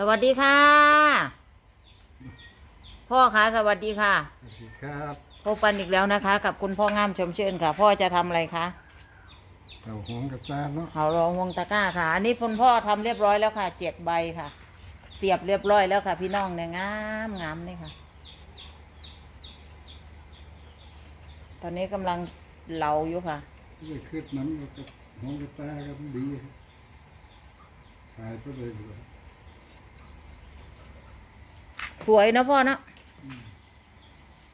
สวัสดีค่ะ พ่อคะสวัสดีค่ะสวัสดีครับพบกันอีกแล้วนะคะ กับคุณพ่องามชมชื่นค่ะ พ่อจะทำอะไรคะเต่าหงกับจานเนาะเขารองวงตะกร้าค่ะ อันนี้คุณพ่อทำเรียบร้อยแล้วค่ะเจ็ดใบค่ะ เสียบเรียบร้อยแล้วค่ะ พี่น้องเนี่ยงามงามนี่ค่ะ ตอนนี้กำลังเหลาอยู่ค่ะไม่ขึ้นน้ำกับหงกับตากันดีหายไปเลยเลย สวยนะพ่อเนอะ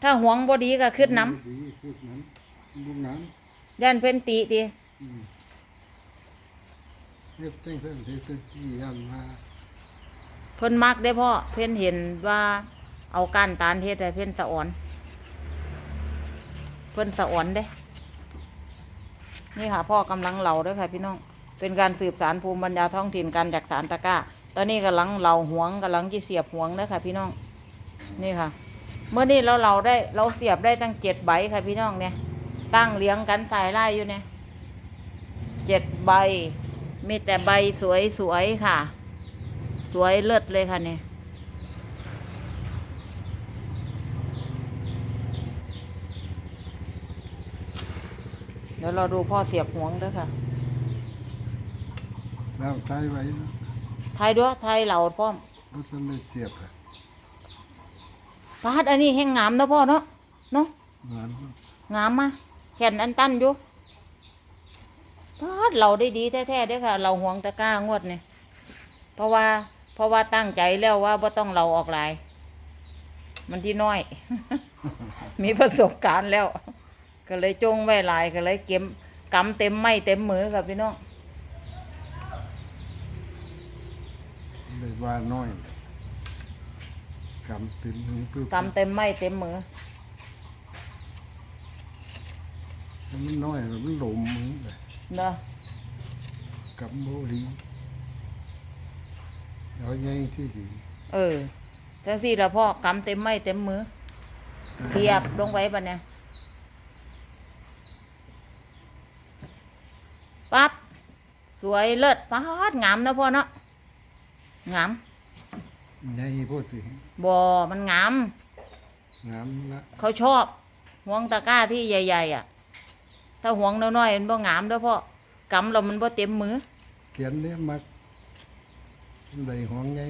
ถ้าหวงบดีก็ขึ้นน้ดีขึ้นน้ำบุ้งน้ำย่านเป็นตีตีำอืมเฮ็ดตั้งแต่ที่สุดที่ยันมาเพิ่นมักได้พ่อเพิ่นเห็นว่า เอาก้านตาลเฮ็ดให้เพิ่นสะอ่อน เพิ่นสะอ่อนเด้ นี่ค่ะพ่อกำลังเหลาเด้วยค่ะพี่น้อง เป็นการสืบสารภูมิปัญญาท้องถิ่นการจากสารตะกร้า ตอนนี้กำลังเหลาหวงกำลังที่เสียบหวงเด้อค่ะ พี่น้อง นี่ค่ะ เมื่อนี้เราเหลาได้เราเสียบได้ตั้งเจ็ดใบค่ะพี่น้องเนี่ย ตั้งเลี้ยงกันสายไล่อยู่เนี่ยเจ็ดใบ มีแต่ใบสวยๆค่ะ สวยเลิศเลยค่ะเนี่ยเดี๋ยวเราดูพ่อเสียบหวงด้วยค่ะ แล้วใช้ไว้ ไทยด้วยไทยเหล่าป้อมแล้วจะไม่เสียบอะปาดอันนี้แห้งงามนะพ่อเนาะเนาะงานงามมาแขนอันตันอยู่ปาดเราได้ดีแท้ๆเด้วยค่ะ เราห่วงตะกร้างวดเนี่ยเพราะว่าเพราะว่าตั้งใจแล้วว่าบ่ต้องเราออกหลาย มันที่น้อย มีประสบการณ์แล้ว ก็เลยจงไว้หลายก็เลยเก็บกำเต็มไม้เต็มมือค่ะพี่น้อง เลย ว่าน้อยกำตินมือปึ๊บกำเต็มไม้เต็มมือ มันน้อยมันหลมมือเลยเนาะกำโมดีเอาใหญ่ที่ดีเออจังสี่ละพ่อกำเต็มไม้เต็มมือ เสียบลงไว้ปะเนี่ยปั๊บสวยเลิศป๊าดงามนะพ่อเนาะ งามใหญ่พูดสิบ่มันงามงามละเขาชอบห่วงตะกร้าที่ใหญ่ ๆ อะ ถ้าห่วงน้อยๆมันบ่งามเด้อพ่อกำเรามันบ่เต็มมือ เขียนเนี่ยมักเลยห้องใหญ่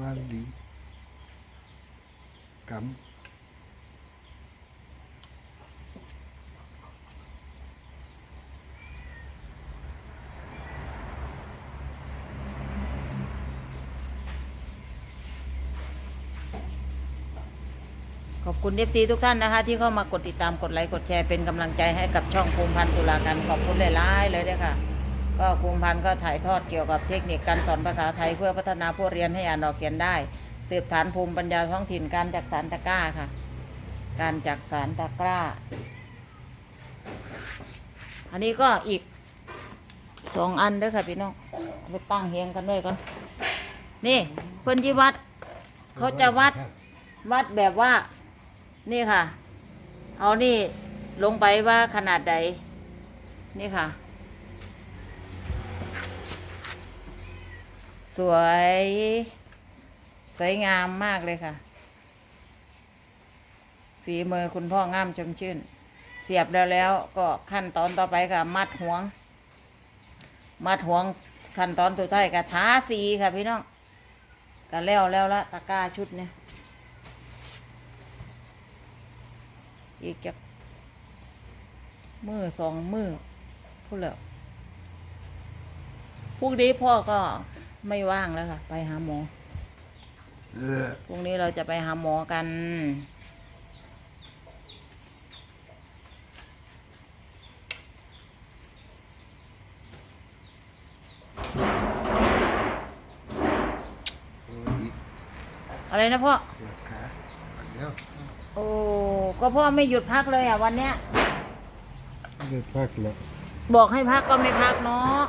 ว่าดีกำ คุณเอฟซีทุกท่านนะคะที่เข้ามากดติดตามกดไลค์กดแชร์เป็นกำลังใจให้กับช่องภูมิพันธ์ตุลาการขอบคุณหลายๆเลยด้วยค่ะ ก็ภูมิพันธ์ก็ถ่ายทอดเกี่ยวกับเทคนิคการสอนภาษาไทยเพื่อพัฒนาผู้เรียนให้อ่านออกเขียนได้ สืบสานภูมิปัญญาท้องถิ่นการจักสารตะกร้าค่ะ การจักสารตะกร้า อันนี้ก็อีกสองอันเด้วยค่ะพี่น้องไปตั้งเฮียงกันด้วยกันนี่เพิ่นที่วัด เขาจะวัดวัดแบบว่า นี่ค่ะ เอานี่ลงไปว่าขนาดใด นี่ค่ะ สวย สวยงามมากเลยค่ะ ฝีมือคุณพ่องามชมชื่น เสียบแล้วแล้วก็ขั้นตอนต่อไปค่ะ มัดห่วง มัดห่วงขั้นตอนสุดท้ายก็ทาสีค่ะพี่น้องก็แล้วแล้วละตะกร้าชุดเนี่ย อีกจากมือสองมือพูดแล้วพรุ่งนี้พ่อก็ไม่ว่างแล้วค่ะ ไปหาหมอเออพรุ่งนี้เราจะไปหาหมอกันโอ้ยอะไรนะพ่อปวดขาเดี๋ยว โอ้ก็พ่อไม่หยุดพักเลยอะวันเนี้ยเลือดพักแล้วบอกให้พักก็ไม่พักเนาะ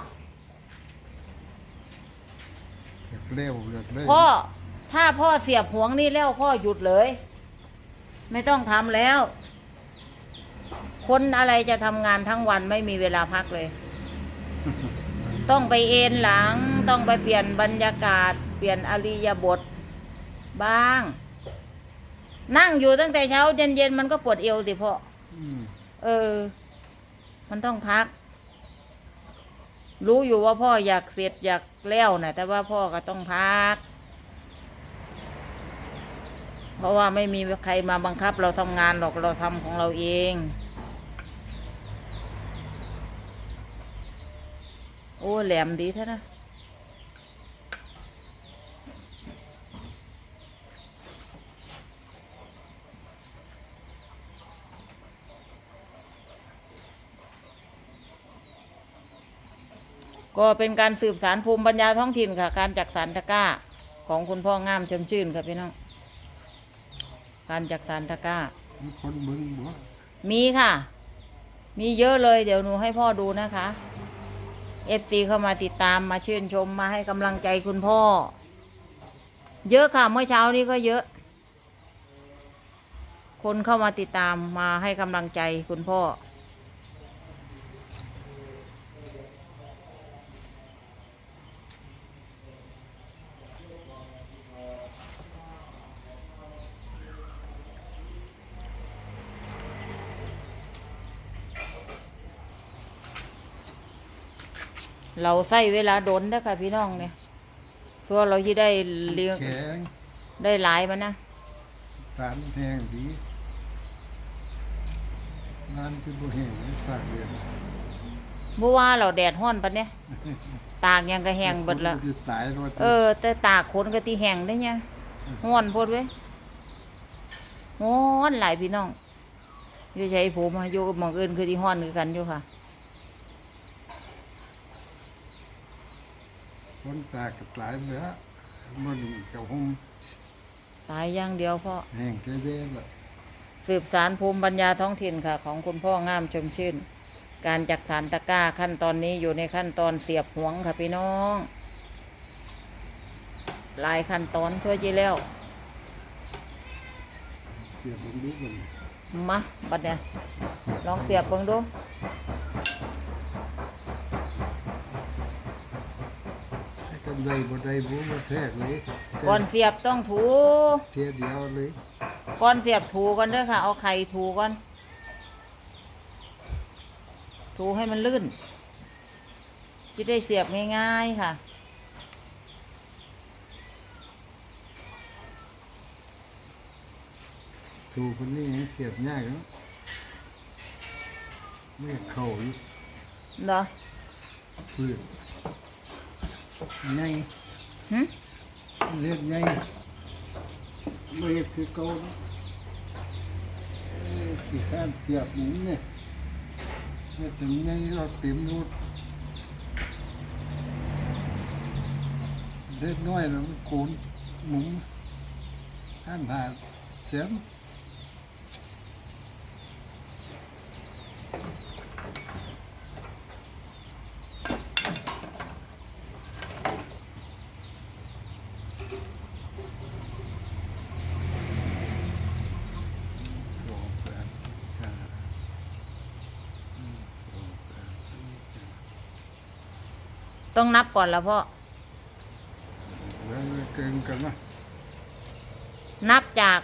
อยากเร็วอยากเร็วพ่อถ้าพ่อเสียบห่วงนี่แล้วพ่อหยุดเลย ไม่ต้องทำแล้ว คนอะไรจะทำงานทั้งวันไม่มีเวลาพักเลย ต้องไปเอนหลัง ต้องไปเปลี่ยนบรรยากาศ เปลี่ยนอริยบท บ้าง นั่งอยู่ตั้งแต่เช้าเย็นๆมันก็ปวดเอวสิพ่ออืมเออ มันต้องพัก รู้อยู่ว่าพ่ออยากเสร็จอยากแล้วนะแต่ว่าพ่อก็ต้องพัก เพราะว่าไม่มีใครมาบังคับเราทำงานหรอกเราทำของเราเองโอ้แหลมดีเท่านะ ก็เป็นการสืบสารภูมิปัญญาท้องถิ่นค่ะ การจักสารตะกร้าของคุณพ่องามชมชื่นค่ะพี่น้อง การจักสารตะกร้ามีคนเบิ่งบ่มีค่ะ มีเยอะเลยเดี๋ยวหนูให้พ่อดูนะคะเอฟซีเข้ามาติดตามมาชื่นชมมาให้กำลังใจคุณพ่อ เยอะค่ะเมื่อเช้านี้ก็เยอะ คนเข้ามาติดตามมาให้กำลังใจคุณพ่อ เราใส่เวลาโดนนะค่ะพี่น้องเนี่ยส่วนเราที่ได้เลี้ยงแข็งได้หลายมันนะสารแห้งดีงานที่บ่แห้งไม่ตากเดือนเมื่อว่าเราแดดห้อนปะเนี่ยตากยังก็แห้งเบิดละคนจะตายรถเออ แต่ตากขนก็ตีแห้งได้เนี่ยห้อนโพดเว้ยห้อนหลายพี่น้องอยู่ใช้ผมมาอยู่กับหมองอื่นคือที่ห้อนคือกันอยู่ค่ะ คนตากก็ตายเหลือมันนี่กับหมตายอย่างเดียวพ่อแห้งแค่เด้ละสืบสารภูมิปัญญาท้องถิ่นค่ะ ของคุณพ่องามชมชื่น การจักสารตะกร้าขั้นตอนนี้อยู่ในขั้นตอนเสียบหวงค่ะพี่น้องหลายขั้นตอนเพื่อจีแล้วเสียบลงดูกันมาบัดเนี่ยเสียบลองเสียบเบิ่งดู ให้กัน ได้บ่ได้บ่มาแทกเลยก่อนเสียบต้องถูเทียเดียวเลยก่อนเสียบถูก่อนเด้อค่ะ เอาไข่ถูก่อน ถูให้มันลื่นจะได้เสียบง่าย ๆ ค่ะถูกคนนี้ยังเสียบยากเนาะไม่เข้าอยู่เนาะปืน ไงหึเลือดไงไม่เฮ็ดคือเก่าเนาะเอ้ยขี้ข้านเสียบหมุนเนี่ยเฮ็ดถึงไงเราเต็มรูดเล็กน้อยแล้วมันโกนหมุนห้ามผ่าเสียม สองแสนห้าอืมสองแสนสี่แสน ต้องนับก่อนแล้วพ่อแล้วเกินกันนะนับจาก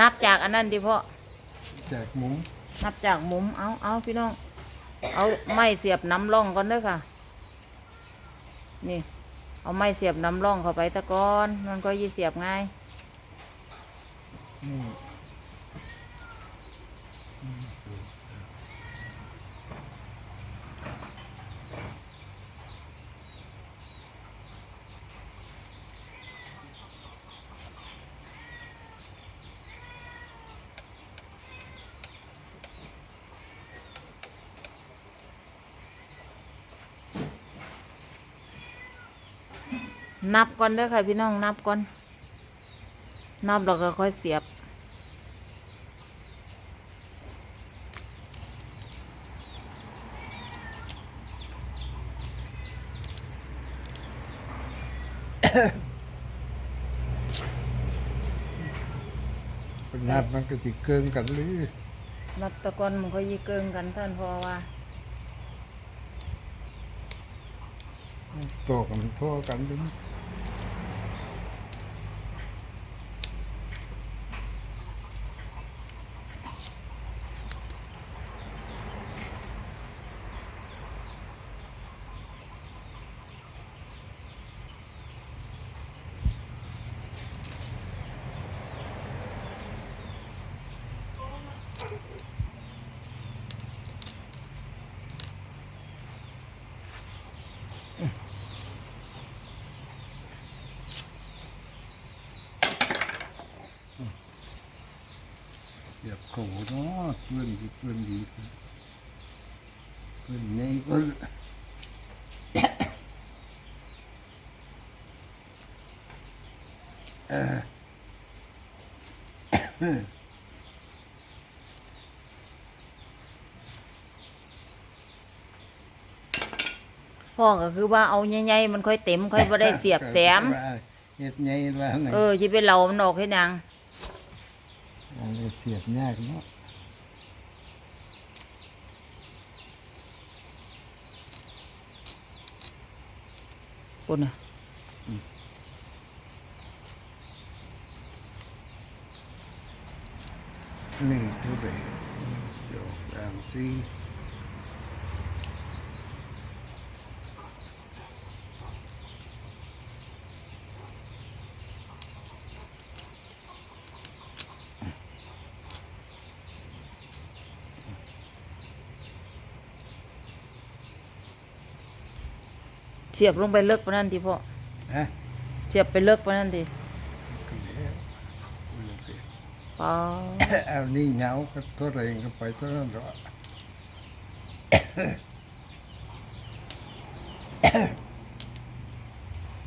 นับจากอันนั้นดิพ่อแจกหมุมนับจากมุมเอาเอาพี่น้อง เอาไม้เสียบน้ำร่องก่อนเด้อค่ะ นี่ เอาไม้เสียบน้ำร่องเข้าไปตะกอน มันก็ยี่เสียบง่ายนี่อืม นับก่อนเด้อค่ะพี่น้องนับก่อน นับแล้วก็ค่อยเสียบเป็นนัดมันก็จะเกินกันเลยนับตะกอนมันก็ยี่เกิงกันท่านพอว่าโตกันทั่วกันดึงเเขาเนาะเพื่อนดีเพื่อนดีเพื่อนไงก็เออพ่อก็คือว่าเอาใหญ่ๆมันค่อยเต็มค่อยบ่ได้เสียบแสมเฮ็ดไงว่านั่นเออสิไปเหลามันออกเฮ็ดหยังอันนี้เสียบยากเนาะปุ่นน่ะหนึ่งเท่าไหร่เดี๋ยวสามสี่ สียบลงไปเลิกปานนั้นติพ่อฮะเสียบไปเลิกปานนั้นติก็แล้วปาเอานี่เหงาก็เท่าไหร่ก็ไปเท่านั้นหรอก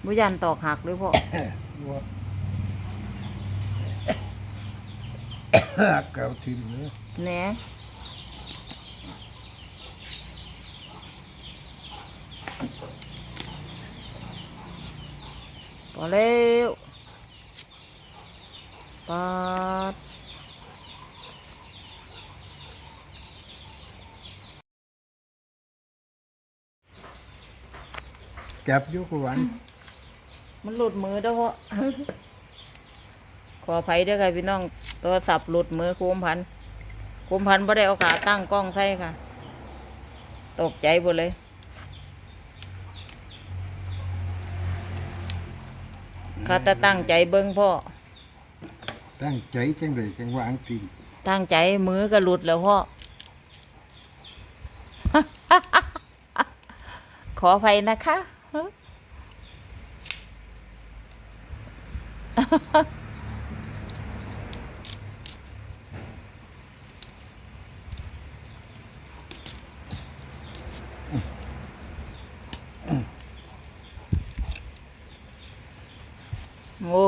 บ่ยันตอกหักเลยพ่อว่าเก่าทีเหลือแหน่พ อแล้วปาดเก็บอยุกวันมันหลุดมือเด้อพ่อขออภัยเด้อค่ะพี่น้องโทรศัพท์หลุดมือโคมพันธุ์โคมพันธุ์บ่ได้เอาขาตั้งกล้องใส่ค่ะ ตกใจหมดเลย ข้าแต่ตั้งใจเบิ้งพ่อ ตั้งใจจังเลยจังวางตีนตั้งใจมือก็หลุดแล้วพ่อ ขออภัยนะคะ โอ้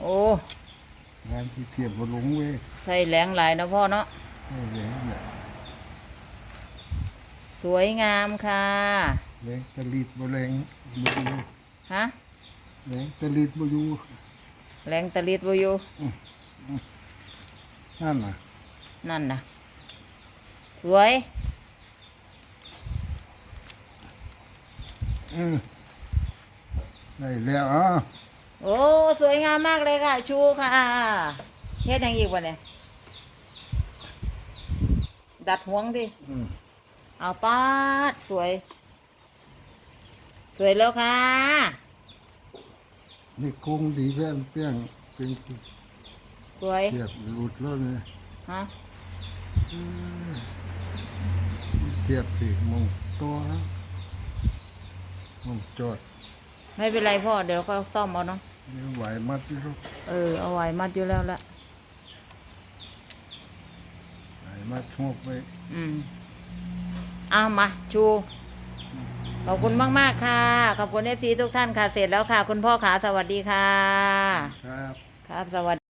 โอ้งานที่เทียบบนลงเว้ยใส่แหลงหลายนะพ่อเนาะให้เหลงเนี่ยสวยงามค่ะเหลงตะลีดบ่แรงบ่อยู่ฮะเหลงตะลีดบ่อยู่แหลงตะลิดบอยู่นั่นน่ะนั่นนะสวยเออได้แล้วอะ โอ้ สวยงามมากเลยค่ะ ชูค่ะเฮ็ดหยังอีกวะเนี่ยดัดห่วงดิอืมเอาปาดสวย สวยแล้วค่ะ นี่คงดีแค่เปี้ยงเป็นสวยเทียบหลุดแล้วเนี่ยฮะเสียบสิมองตัวนะมองจอด ไม่เป็นไรพ่อเดี๋ยวก็ซ่อมเอาเนาะเดี๋ยวไหวมัดอยู่ลูกเออเอาไว้มัดอยู่แล้วละไหวมัดหวบไว้อืมเอามาชูขอบคุณมากๆค่ะขอบคุณเอฟซีทุกท่านค่ะเสร็จแล้วค่ะ คุณพ่อขาสวัสดีค่ะ ครับ ครับสวัสดี